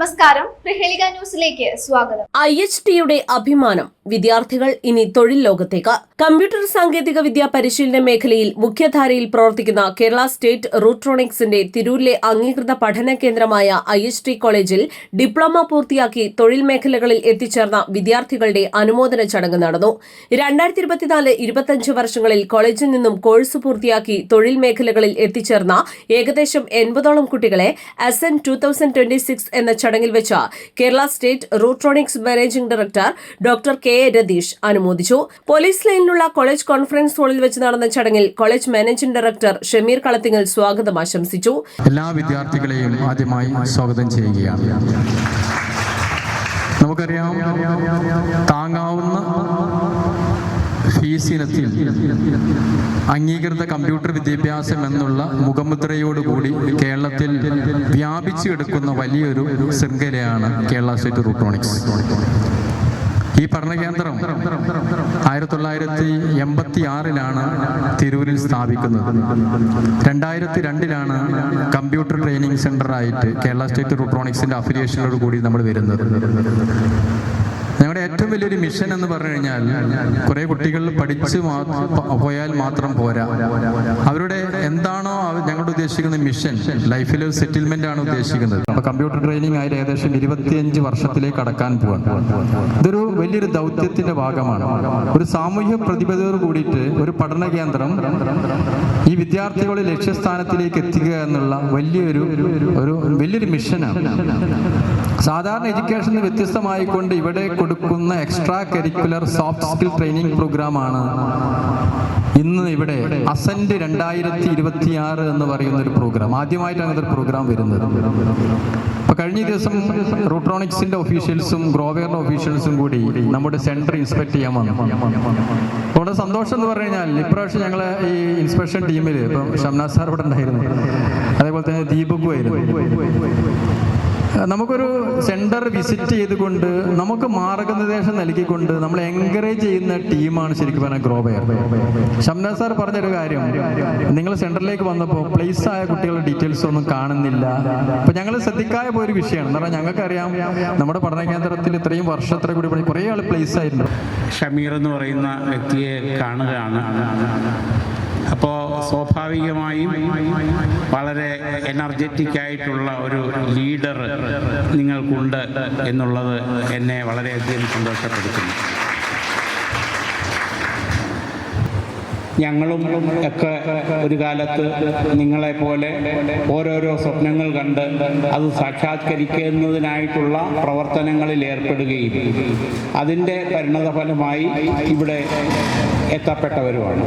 നമസ്കാരം. പ്രഹേളിക ന്യൂസിലേക്ക് സ്വാഗതം. ഐ എച്ച് ടിയുടെ അഭിമാനം വിദ്യാർത്ഥികൾ ഇനി തൊഴിൽ ലോകത്തേക്ക്. കമ്പ്യൂട്ടർ സാങ്കേതിക വിദ്യ പരിശീലന മേഖലയിൽ മുഖ്യധാരയിൽ പ്രവർത്തിക്കുന്ന കേരള സ്റ്റേറ്റ് റൂട്രോണിക്സിന്റെ തിരൂരിലെ അംഗീകൃത പഠന കേന്ദ്രമായ ഐ എച്ച് ടി കോളേജിൽ ഡിപ്ലോമ പൂർത്തിയാക്കി തൊഴിൽ മേഖലകളിൽ എത്തിച്ചേർന്ന വിദ്യാർത്ഥികളുടെ അനുമോദന ചടങ്ങ് നടന്നു. രണ്ടായിരത്തി ഇരുപത്തിനാല് ഇരുപത്തിയഞ്ച് വർഷങ്ങളിൽ കോളേജിൽ നിന്നും കോഴ്സ് പൂർത്തിയാക്കി തൊഴിൽ മേഖലകളിൽ എത്തിച്ചേർന്ന ഏകദേശം എൺപതോളം കുട്ടികളെ S N two thousand twenty six എന്ന ചടങ്ങിൽ വെച്ച് Kerala state Rutronix managing director doctor K A Ratheesh അനുമോദിച്ചു. പോലീസ് ലൈനിലുള്ള കോളേജ് കോൺഫറൻസ് ഹാളിൽ വെച്ച് നടന്ന ചടങ്ങിൽ college managing director Shameer Kalathingal സ്വാഗതം ആശംസിച്ചു. എല്ലാ വിദ്യാർത്ഥികളെയും ആദ്യമായി സ്വാഗതം ചെയ്യുകയാണ്. നമുക്കറിയാം താങ്ങാവുന്ന ഇനത്തിൽ അംഗീകൃത കമ്പ്യൂട്ടർ വിദ്യാഭ്യാസം എന്നുള്ള മുഖമുദ്രയോടുകൂടി കേരളത്തിൽ വ്യാപിച്ചു കിടക്കുന്ന വലിയൊരു ശൃംഖലയാണ് കേരള സ്റ്റേറ്റ് റൂട്രോണിക്സ് ഈ പഠനകേന്ദ്രം ആയിരത്തി തൊള്ളായിരത്തി എൺപത്തി ആറിലാണ് തിരൂരിൽ സ്ഥാപിക്കുന്നത്. രണ്ടായിരത്തി രണ്ടിലാണ് കമ്പ്യൂട്ടർ ട്രെയിനിങ് സെന്റർ ആയിട്ട് കേരള സ്റ്റേറ്റ് റൂട്രോണിക്സിന്റെ അഫിലിയേഷനോട് കൂടി നമ്മൾ വരുന്നത്. ഞങ്ങളുടെ ഏറ്റവും വലിയൊരു മിഷൻ എന്ന് പറഞ്ഞു കഴിഞ്ഞാൽ കുറെ കുട്ടികൾ പഠിച്ച് പോയാൽ മാത്രം പോരാ. അവരുടെ എന്താണോ ഞങ്ങളുടെ ഉദ്ദേശിക്കുന്ന മിഷൻ ലൈഫിൽ ഒരു സെറ്റിൽമെന്റ് ആണ് ഉദ്ദേശിക്കുന്നത്. അപ്പൊ കമ്പ്യൂട്ടർ ട്രെയിനിങ് ആയിട്ട് ഏകദേശം ഇരുപത്തിയഞ്ച് വർഷത്തിലേക്ക് കടക്കാൻ പോവാണ്. ഇതൊരു വലിയൊരു ദൗത്യത്തിന്റെ ഭാഗമാണ്. ഒരു സാമൂഹ്യ പ്രതിബദ്ധതയോട് കൂടിയിട്ട് ഒരു പഠന കേന്ദ്രം ഈ വിദ്യാർത്ഥികളെ ലക്ഷ്യസ്ഥാനത്തിലേക്ക് എത്തിക്കുക എന്നുള്ള വലിയൊരു ഒരു വലിയൊരു മിഷനാണ് സാധാരണ എഡ്യൂക്കേഷന് വ്യത്യസ്തമായിക്കൊണ്ട് ഇവിടെ കൊടുക്കുന്ന extra curricular soft skill training പ്രോഗ്രാമാണ് ഇന്ന് ഇവിടെ അസന്റ് രണ്ടായിരത്തി ഇരുപത്തി ആറ് എന്ന് പറയുന്ന ഒരു പ്രോഗ്രാം ആദ്യമായിട്ടാണ് ഇതൊരു പ്രോഗ്രാം വരുന്നത്. അപ്പൊ കഴിഞ്ഞ ദിവസം റൂട്രോണിക്സിന്റെ ഓഫീഷ്യൽസും ഗ്രോവെയറിന്റെ ഒഫീഷ്യൽസും കൂടി നമ്മുടെ സെന്റർ ഇൻസ്പെക്ട് ചെയ്യാൻ വന്നു. വളരെ സന്തോഷം എന്ന് പറഞ്ഞു കഴിഞ്ഞാൽ ഇപ്രാവശ്യം ഞങ്ങൾ ഈ ഇൻസ്പെക്ഷൻ ടീമിൽ ഇപ്പം ഷംനാസ് സാർ ഇവിടെ ഉണ്ടായിരുന്നു. അതേപോലെ തന്നെ ദീപകു ആയിരുന്നു. നമുക്കൊരു സെന്റർ വിസിറ്റ് ചെയ്തുകൊണ്ട് നമുക്ക് മാർഗനിർദ്ദേശം നൽകിക്കൊണ്ട് നമ്മൾ എൻകറേജ് ചെയ്യുന്ന ടീമാണ് ശരിക്കും പറഞ്ഞാൽ ഗ്രോബയർ ഷംന സാർ പറഞ്ഞൊരു കാര്യം. നിങ്ങൾ സെന്ററിലേക്ക് വന്നപ്പോൾ പ്ലേസ് ആയ കുട്ടികളുടെ ഡീറ്റെയിൽസ് ഒന്നും കാണുന്നില്ല. അപ്പൊ ഞങ്ങൾ ശ്രദ്ധിക്കായ പോയൊരു വിഷയമാണ്. പറഞ്ഞാൽ ഞങ്ങൾക്കറിയാം നമ്മുടെ പഠന കേന്ദ്രത്തിൽ ഇത്രയും വർഷത്ര കൂടി പണി കുറേ ആൾ പ്ലേസ് ആയിരുന്നു ഷമീർ എന്ന് പറയുന്ന വ്യക്തിയെ കാണുകയാണ്. അപ്പോൾ സ്വാഭാവികമായും വളരെ എനർജറ്റിക് ആയിട്ടുള്ള ഒരു ലീഡർ നിങ്ങൾക്കുണ്ട് എന്നുള്ളത് എന്നെ വളരെയധികം സന്തോഷപ്പെടുത്തുന്നു. ഞങ്ങളും ഒക്കെ ഒരു കാലത്ത് നിങ്ങളെ പോലെ ഓരോരോ സ്വപ്നങ്ങൾ കണ്ട് അത് സാക്ഷാത്കരിക്കുന്നതിനായിട്ടുള്ള പ്രവർത്തനങ്ങളിൽ ഏർപ്പെടുകയും അതിന്റെ പരിണതഫലമായി ഇവിടെ എത്തപ്പെട്ടവരുമാണ്.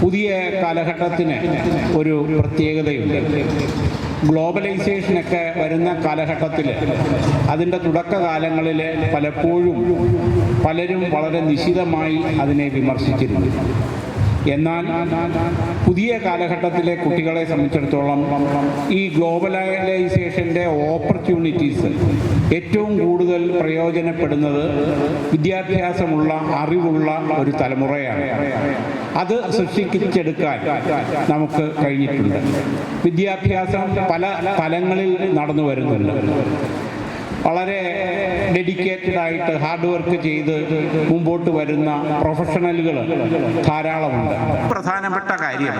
പുതിയ കാലഘട്ടത്തിന് ഒരു പ്രത്യേകതയുണ്ട്. ഗ്ലോബലൈസേഷനൊക്കെ വരുന്ന കാലഘട്ടത്തിൽ അതിന്റെ തുടക്കകാലങ്ങളിൽ പലപ്പോഴും പലരും വളരെ നിശിതമായി അതിനെ വിമർശിച്ചിരുന്നു. എന്നാൽ പുതിയ കാലഘട്ടത്തിലെ കുട്ടികളെ സംബന്ധിച്ചിടത്തോളം ഈ ഗ്ലോബലൈസേഷന്റെ ഓപ്പർച്യൂണിറ്റീസ് ഏറ്റവും കൂടുതൽ പ്രയോജനപ്പെടുന്നത് വിദ്യാഭ്യാസമുള്ള അറിവുള്ള ഒരു തലമുറയാണ്. അത് സൃഷ്ടിച്ചെടുക്കാൻ നമുക്ക് കഴിഞ്ഞിട്ടുണ്ട്. വിദ്യാഭ്യാസം പല തലങ്ങളിൽ നടന്നു വരുന്നുണ്ട്. വളരെ ഡെഡിക്കേറ്റഡ് ആയിട്ട് ഹാർഡ് വർക്ക് ചെയ്ത് മുമ്പോട്ട് വരുന്ന പ്രൊഫഷണലുകൾ ധാരാളമുണ്ട്. പ്രധാനപ്പെട്ട കാര്യം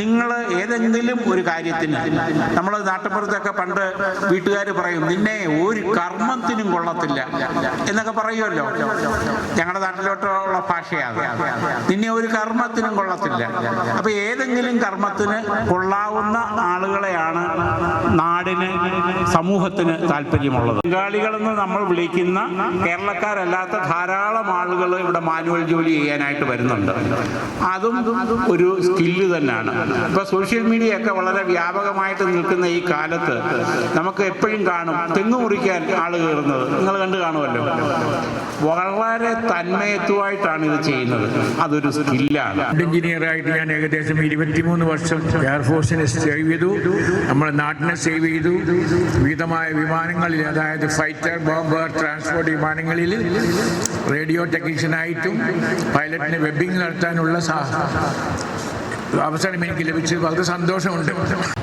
നിങ്ങൾ ഏതെങ്കിലും ഒരു കാര്യത്തിന് നമ്മൾ നാട്ടുപുറത്തൊക്കെ പണ്ട് വീട്ടുകാർ പറയും നിന്നെ ഒരു കർമ്മത്തിനും കൊള്ളത്തില്ല എന്നൊക്കെ പറയുമല്ലോ. ഞങ്ങളുടെ നാട്ടിലോട്ടുള്ള ഭാഷയാണ്. നിന്നെ ഒരു കർമ്മത്തിനും കൊള്ളത്തില്ല. അപ്പൊ ഏതെങ്കിലും കർമ്മത്തിന് കൊള്ളാവുന്ന ആളുകളെയാണ് നാടിന് സമൂഹത്തിന് താല്പര്യമുള്ളത്. ബംഗാളികളെന്ന് നമ്മൾ വിളിക്കുന്ന കേരളക്കാരല്ലാത്ത ധാരാളം ആളുകൾ ഇവിടെ മാനുവൽ ജോലി ചെയ്യാനായിട്ട് വരുന്നുണ്ട്. അതും ഒരു സ്കില്ല് തന്നെയാണ്. ഇപ്പോൾ സോഷ്യൽ മീഡിയ ഒക്കെ വളരെ വ്യാപകമായിട്ട് നിൽക്കുന്ന ഈ കാലത്ത് നമുക്ക് എപ്പോഴും കാണും തെങ്ങ് മുറിക്കാൻ ആൾ കയറുന്നത്. നിങ്ങൾ കണ്ടു കാണുമല്ലോ. വളരെ തന്മയത്വമായിട്ടാണ് ഇത് ചെയ്യുന്നത്. അതൊരു സ്കില്ലാണ് എഞ്ചിനീയറായിട്ട് ഞാൻ ഏകദേശം ഇരുപത്തിമൂന്ന് വർഷം എയർഫോഴ്സിനെ സേവ് ചെയ്തു. നമ്മുടെ നാട്ടിനെ സേവ് ചെയ്തു. വിവിധമായ വിമാനങ്ങളിൽ അതായത് ഫൈറ്റർ ബോംബർ ട്രാൻസ്പോർട്ട് വിമാനങ്ങളിൽ റേഡിയോ ടെക്നീഷ്യനായിട്ടും പൈലറ്റിന് വെബിംഗ് നടത്താനുള്ള അവസരം എനിക്ക് ലഭിച്ചത് വളരെ സന്തോഷമുണ്ട്.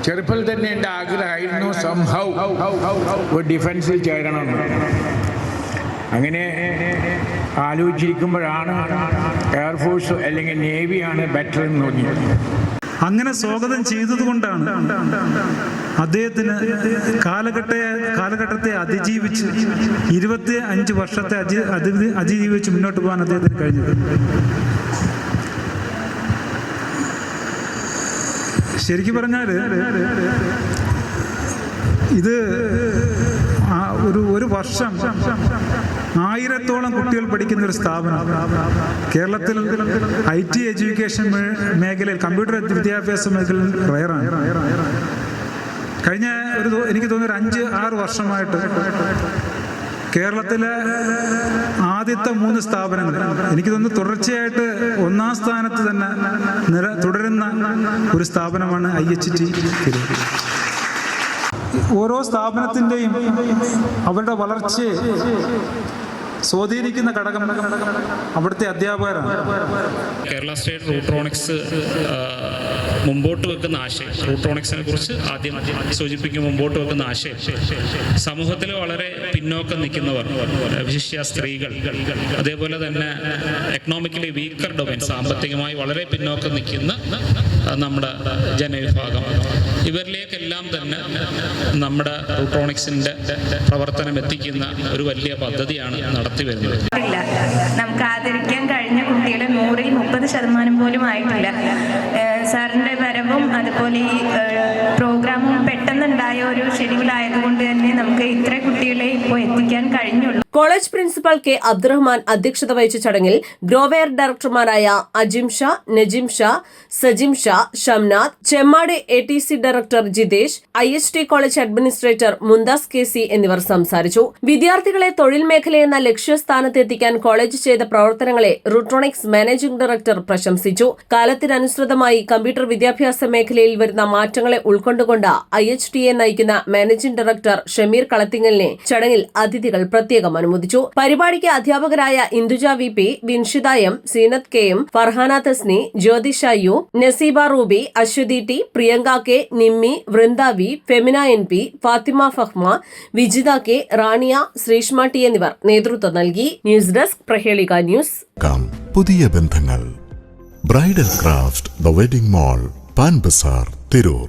ചെറുപ്പത്തിൽ തന്നെ എന്റെ ആഗ്രഹമായിരുന്നു സംഹൗ ഒരു ഡിഫൻസിൽ ചേരണം അങ്ങനെ ആലോചിച്ചിരിക്കുമ്പോഴാണ് എയർഫോഴ്സ് അല്ലെങ്കിൽ നേവിയാണ് ബെറ്റർ എന്ന് തോന്നിയത്. അങ്ങനെ സ്വാഗതം ചെയ്തതുകൊണ്ടാണ് അദ്ദേഹത്തിന് കാലഘട്ട കാലഘട്ടത്തെ അതിജീവിച്ച് ഇരുപത്തി അഞ്ച് വർഷത്തെ അതി അതി- അതിജീവിച്ച് മുന്നോട്ട് പോകാൻ അദ്ദേഹത്തിന് കഴിഞ്ഞത്. ശരിക്കും പറഞ്ഞാൽ ഇത് ഒരു ഒരു വർഷം ആയിരത്തോളം കുട്ടികൾ പഠിക്കുന്ന ഒരു സ്ഥാപനം. കേരളത്തിൽ ഐ ടി എഡ്യൂക്കേഷൻ മേഖലയിൽ കമ്പ്യൂട്ടർ വിദ്യാഭ്യാസ മേഖലയിൽ റയറാണ് കഴിഞ്ഞ ഒരു എനിക്ക് തോന്നുന്നു ഒരു അഞ്ച് ആറ് വർഷമായിട്ട് കേരളത്തിലെ ആദ്യത്തെ മൂന്ന് സ്ഥാപനങ്ങൾ എനിക്ക് തോന്നുന്നു തുടർച്ചയായിട്ട് ഒന്നാം സ്ഥാനത്ത് തന്നെ നില തുടരുന്ന ഒരു സ്ഥാപനമാണ് ഐ എച്ച് ടി ഓരോ സ്ഥാപനത്തിന്റെയും അവരുടെ വളർച്ചയെ സ്വാധീനിക്കുന്ന ഘടകം അവിടുത്തെ അധ്യാപകരാണ്. കേരള സ്റ്റേറ്റ് റൂട്രോണിക്സ് മുമ്പോട്ട് വെക്കുന്ന ആശയം. റൂട്രോണിക്സിനെ കുറിച്ച് ആദ്യം സൂചിപ്പിക്കും മുമ്പോട്ട് വെക്കുന്ന ആശയം. സമൂഹത്തിൽ വളരെ പിന്നോക്കം നിൽക്കുന്നവർ വിശിഷ്യ സ്ത്രീകൾ അതേപോലെ തന്നെ എക്കണോമിക്കലി വീക്കർ ഡൊമൈൻ സാമ്പത്തികമായി വളരെ പിന്നോക്കം നിൽക്കുന്ന നമ്മുടെ ജനവിഭാഗം. ഇവരിലേക്കെല്ലാം തന്നെ നമ്മുടെ ഇലക്ട്രോണിക്സിന്റെ പ്രവർത്തനം എത്തിക്കുന്ന ഒരു വലിയ പദ്ധതിയാണ് നടത്തി വരുന്നത്. നമുക്ക് ആദരിക്കാൻ കഴിഞ്ഞ കുട്ടികളെ നൂറിൽ മുപ്പത് ശതമാനം പോലും ആയിട്ടില്ല. സാറിന്റെ വരവും അതുപോലെ ഈ പ്രോഗ്രാമും പെട്ടെന്നുണ്ടായ ഒരു ഷെഡ്യൂൾ ആയതുകൊണ്ട് തന്നെ നമുക്ക് ഇത്ര കുട്ടികളെ ഇപ്പോൾ എത്തിക്കാൻ കഴിഞ്ഞുള്ളൂ. കോളേജ് പ്രിൻസിപ്പൽ കെ അബ്ദുറഹ്മാൻ അധ്യക്ഷത വഹിച്ച ചടങ്ങിൽ Groware ഡയറക്ടർമാരായ Ajim Shah Najim Shah Sajim Shah Shamnath Chemmad A T C director Jithesh I H T college administrator Mumthas K C എന്നിവർ സംസാരിച്ചു. വിദ്യാർത്ഥികളെ തൊഴിൽ മേഖലയെന്ന ലക്ഷ്യസ്ഥാനത്തെത്തിക്കാൻ കോളേജ് ചെയ്ത പ്രവർത്തനങ്ങളെ റൂട്രോണിക്സ് മാനേജിംഗ് ഡയറക്ടർ പ്രശംസിച്ചു. കാലത്തിനനുസൃതമായി കമ്പ്യൂട്ടർ വിദ്യാഭ്യാസ മേഖലയിൽ വരുന്ന മാറ്റങ്ങളെ ഉൾക്കൊണ്ടുകൊണ്ട് ഐ എച്ച് ടി എ നയിക്കുന്ന മാനേജിംഗ് ഡയറക്ടർ ഷമീർ കളത്തിങ്ങലിനെ ചടങ്ങിൽ അതിഥികൾ പ്രത്യേകം അനുമോദിച്ചു. പരിപാടിക്ക് അധ്യാപകരായ Induja V P Vinshitha M Seenath K M Farhana Thasni Jyothisha U Naseeba Ruby Aswathy T Priyanka K Nimmi Vrinda V Femina N P Fathima Fahma Vijitha K Rania Sreeshma T എന്നിവർ നേതൃത്വം നൽകി. News desk Prahelika news. പുതിയ ബന്ധങ്ങൾ. Bridal craft the wedding mall Pan Bazar Tirur.